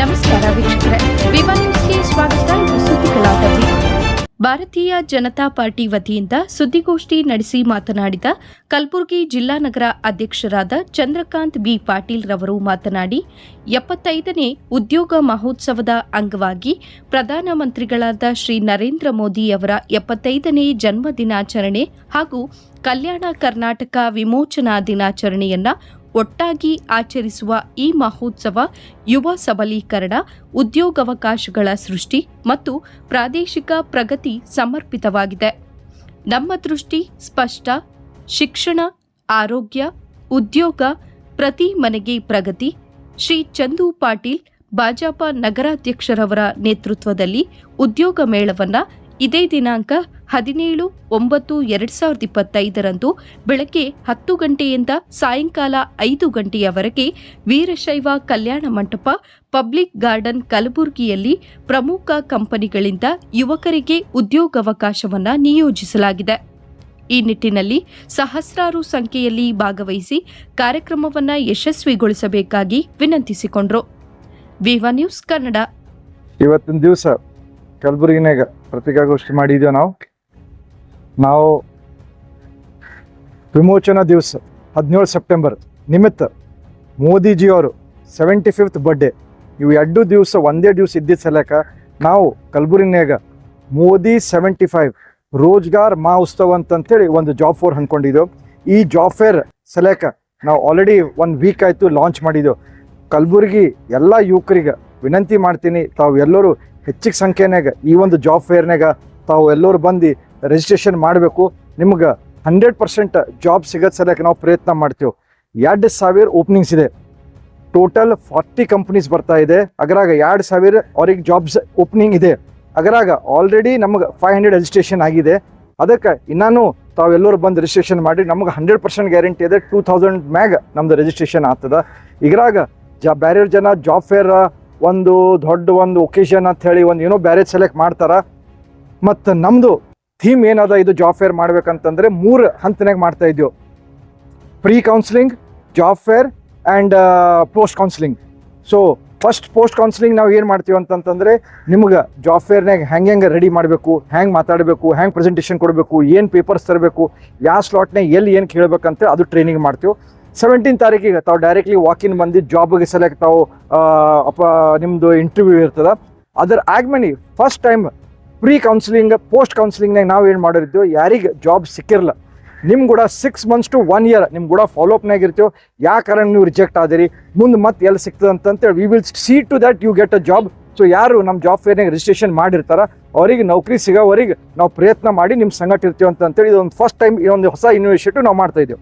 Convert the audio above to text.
ನಮಸ್ಕಾರ ವೀಕ್ಷಕರೇ. ನ್ಯೂಸ್ಗೆ ಸ್ವಾಗತ. ಇದು ಸುದ್ದಿಗಳ ಅವಧಿ ಭಾರತೀಯ ಜನತಾ ಪಾರ್ಟಿ ವತಿಯಿಂದ ಸುದ್ದಿಗೋಷ್ಠಿ ನಡೆಸಿ ಮಾತನಾಡಿದ ಕಲಬುರಗಿ ಜಿಲ್ಲಾ ನಗರ ಅಧ್ಯಕ್ಷರಾದ ಚಂದ್ರಕಾಂತ್ ಬಿ. ಪಾಟೀಲ್ ರವರು ಮಾತನಾಡಿ, ಎಪ್ಪತ್ತೈದನೇ ಉದ್ಯೋಗ ಮಹೋತ್ಸವದ ಅಂಗವಾಗಿ ಪ್ರಧಾನಮಂತ್ರಿಗಳಾದ ಶ್ರೀ ನರೇಂದ್ರ ಮೋದಿ ಅವರ ಎಪ್ಪತ್ತೈದನೇ ಜನ್ಮ ದಿನಾಚರಣೆ ಹಾಗೂ ಕಲ್ಯಾಣ ಕರ್ನಾಟಕ ವಿಮೋಚನಾ ದಿನಾಚರಣೆಯನ್ನ ಒಟ್ಟಾಗಿ ಆಚರಿಸುವ ಈ ಮಹೋತ್ಸವ ಯುವ ಸಬಲೀಕರಣ, ಉದ್ಯೋಗಾವಕಾಶಗಳ ಸೃಷ್ಟಿ ಮತ್ತು ಪ್ರಾದೇಶಿಕ ಪ್ರಗತಿ ಸಮರ್ಪಿತವಾಗಿದೆ. ನಮ್ಮ ದೃಷ್ಟಿ ಸ್ಪಷ್ಟ, ಶಿಕ್ಷಣ, ಆರೋಗ್ಯ, ಉದ್ಯೋಗ, ಪ್ರತಿ ಮನೆಗೆ ಪ್ರಗತಿ. ಶ್ರೀ ಚಂದು ಪಾಟೀಲ್, ಭಾಜಪ ನಗರಾಧ್ಯಕ್ಷರವರ ನೇತೃತ್ವದಲ್ಲಿ ಉದ್ಯೋಗ ಮೇಳವನ್ನು ಇದೇ ದಿನಾಂಕ ಹದಿನೇಳು, ಒಂಬತ್ತು, ಎರಡ್ ಸಾವಿರದ ಇಪ್ಪತ್ತೈದರಂದು ಬೆಳಗ್ಗೆ ಹತ್ತು ಗಂಟೆಯಿಂದ ಸಾಯಂಕಾಲ ಐದು ಗಂಟೆಯವರೆಗೆ ವೀರಶೈವ ಕಲ್ಯಾಣ ಮಂಟಪ, ಪಬ್ಲಿಕ್ ಗಾರ್ಡನ್ ಕಲಬುರಗಿಯಲ್ಲಿ ಪ್ರಮುಖ ಕಂಪನಿಗಳಿಂದ ಯುವಕರಿಗೆ ಉದ್ಯೋಗಾವಕಾಶವನ್ನು ನಿಯೋಜಿಸಲಾಗಿದೆ. ಈ ನಿಟ್ಟಿನಲ್ಲಿ ಸಹಸ್ರಾರು ಸಂಖ್ಯೆಯಲ್ಲಿ ಭಾಗವಹಿಸಿ ಕಾರ್ಯಕ್ರಮವನ್ನು ಯಶಸ್ವಿಗೊಳಿಸಬೇಕಾಗಿ ವಿನಂತಿಸಿಕೊಂಡರು. ವಿವಾ ನ್ಯೂಸ್ ಕನ್ನಡ. ಇವತ್ತಿನ ದಿವಸ ಕಲಬುರಗಿನಾಗ ಪತ್ರಿಕಾಗೋಷ್ಠಿ ಮಾಡಿದ್ದೇವೆ ನಾವು? ನಾವು ವಿಮೋಚನಾ ದಿವಸ ಹದಿನೇಳು ಸೆಪ್ಟೆಂಬರ್ ನಿಮಿತ್ತ ಮೋದಿಜಿಯವರು ಸೆವೆಂಟಿ ಫಿಫ್ತ್ ಬರ್ಡೇ ಇವು ಎರಡು ದಿವಸ ಒಂದೇ ದಿವಸ ಇದ್ದಿದ್ದ ಸಲಕ ನಾವು ಕಲಬುರಗಿನಾಗ ಮೋದಿ ಸೆವೆಂಟಿ ಫೈವ್ ರೋಜ್ಗಾರ್ ಮಾ ಉತ್ಸವ ಅಂತಂತೇಳಿ ಒಂದು ಜಾಬ್ ಫೇರ್ ಅಂದ್ಕೊಂಡಿದ್ದೆವು ಈ ಜಾಬ್ ಫೇರ್ ಸಲಕ ನಾವು ಆಲ್ರೆಡಿ ಒಂದು ವೀಕ್ ಆಯಿತು ಲಾಂಚ್ ಮಾಡಿದ್ದೆವು ಕಲಬುರಗಿ ಎಲ್ಲ ಯುವಕರಿಗೆ ವಿನಂತಿ ಮಾಡ್ತೀನಿ ತಾವು ಎಲ್ಲರೂ ಹೆಚ್ಚಿಗೆ ಸಂಖ್ಯೆನಾಗ ಈ ಒಂದು ಜಾಬ್ ಫೇರ್ನಾಗ ತಾವು ಎಲ್ಲರೂ ಬಂದು ರಿಜಿಸ್ಟ್ರೇಷನ್ ಮಾಡಬೇಕು, ನಿಮ್ಗೆ ಹಂಡ್ರೆಡ್ ಪರ್ಸೆಂಟ್ ಜಾಬ್ ಸಿಗೋದು ಸಲಕ್ಕೆ ನಾವು ಪ್ರಯತ್ನ ಮಾಡ್ತೀವಿ. ಎರಡು ಸಾವಿರ ಓಪನಿಂಗ್ಸ್ ಇದೆ. ಟೋಟಲ್ ಫಾರ್ಟಿ ಕಂಪ್ನೀಸ್ ಬರ್ತಾ ಇದೆ. ಅದರಾಗ ಎರಡು ಸಾವಿರ ಅವ್ರಿಗೆ ಜಾಬ್ಸ್ ಓಪನಿಂಗ್ ಇದೆ. ಅದ್ರಾಗ ಆಲ್ರೆಡಿ ನಮ್ಗೆ ಫೈವ್ ಹಂಡ್ರೆಡ್ ರಿಜಿಸ್ಟ್ರೇಷನ್ ಆಗಿದೆ. ಅದಕ್ಕೆ ಇನ್ನೂ ತಾವೆಲ್ಲರೂ ಬಂದು ರಿಜಿಸ್ಟ್ರೇಷನ್ ಮಾಡಿ, ನಮ್ಗೆ ಹಂಡ್ರೆಡ್ ಪರ್ಸೆಂಟ್ ಗ್ಯಾರಂಟಿ ಇದೆ. ಟೂ ತೌಸಂಡ್ ಮ್ಯಾಗ ನಮ್ದು ರಿಜಿಸ್ಟ್ರೇಷನ್ ಆಗ್ತದ. ಇದರಾಗ ಜಾ ಬ್ಯಾರಿಯರ್ ಜನ ಜಾಬ್ ಫೇರ್ ಒಂದು ದೊಡ್ಡ ಒಂದು ಒಕೇಶನ್ ಅಂತ ಹೇಳಿ ಒಂದು ಏನೋ ಬ್ಯಾರೇಜ್ ಸೆಲೆಕ್ಟ್ ಮಾಡ್ತಾರೆ. ಮತ್ತು ನಮ್ಮದು ಥೀಮ್ ಏನದ ಇದು ಜಾಬ್ ಫೇರ್ ಮಾಡ್ಬೇಕಂತಂದ್ರೆ ಮೂರು ಹಂತನಾಗ ಮಾಡ್ತಾ ಇದ್ದೀವಿ pre counselling job fair and post counselling so first post counselling ನಾವು ಏನು ಮಾಡ್ತೀವಿ ಅಂತಂತಂದರೆ ನಿಮ್ಗೆ ಜಾಬ್ ಫೇರ್ನಾಗ ಹೆಂಗೆ ಹೆಂಗೆ ರೆಡಿ ಮಾಡಬೇಕು, ಹೆಂಗೆ ಮಾತಾಡಬೇಕು, ಹೆಂಗೆ ಪ್ರೆಸೆಂಟೇಷನ್ ಕೊಡಬೇಕು, ಏನು ಪೇಪರ್ಸ್ ತರಬೇಕು ಯಾವ ಸ್ಲಾಟ್ನಾಗ ಎಲ್ಲಿ ಏನು ಕೇಳಬೇಕಂತ ಅದು ಟ್ರೈನಿಂಗ್ ಮಾಡ್ತೀವಿ. ಸೆವೆಂಟೀನ್ ತಾರೀಕಿಗೆ ತಾವು ಡೈರೆಕ್ಟ್ಲಿ ವಾಕಿನ್ ಬಂದು ಜಾಬ್ಗೆ ಸೆಲೆಕ್ಟ್ ತಾವು ಅಪ ನಿಮ್ಮದು ಇಂಟರ್ವ್ಯೂ ಇರ್ತದ. ಅದರ ಆಗ್ಮೇಲೆ first time pre counselling post ಕೌನ್ಸಿಲಿಂಗ್ನಾಗ ನಾವು ಏನು ಮಾಡಿರ್ತೀವಿ, ಯಾರಿಗೆ ಜಾಬ್ ಸಿಕ್ಕಿರಲ್ಲ. ನಿಮ್ಗೆ ಕೂಡ six months to one year ನಿಮ್ಮ ಕೂಡ ಫಾಲೋ ಅಪ್ನಾಗ ಇರ್ತೀವಿ ಯಾವ ಕಾರಣ ನೀವು ರಿಜೆಕ್ಟ್ ಆದಿರಿ, ಮುಂದೆ ಮತ್ತೆ ಎಲ್ಲಿ ಸಿಗ್ತದೆ ಅಂತಂತೇಳಿ we will see to that you get a job so ಯಾರು ನಮ್ಮ ಜಾಬ್ ಫೇರ್ನಾಗ ರಿಜಿಸ್ಟ್ರೇಷನ್ ಮಾಡಿರ್ತಾರ, ಅವ್ರಿಗೆ ನೌಕರಿ ಸಿಗೋವರಿಗೆ ನಾವು ಪ್ರಯತ್ನ ಮಾಡಿ ನಿಮ್ಮ ಸಂಗಟ ಇರ್ತೀವಿ ಅಂತಂತೇಳಿ ಇದೊಂದು ಫಸ್ಟ್ ಟೈಮ್ ಈ ಒಂದು ಹೊಸ ಇನಿವೇಶಿಟಿವ್ ನಾವು ಮಾಡ್ತಾ ಇದ್ದೀವಿ.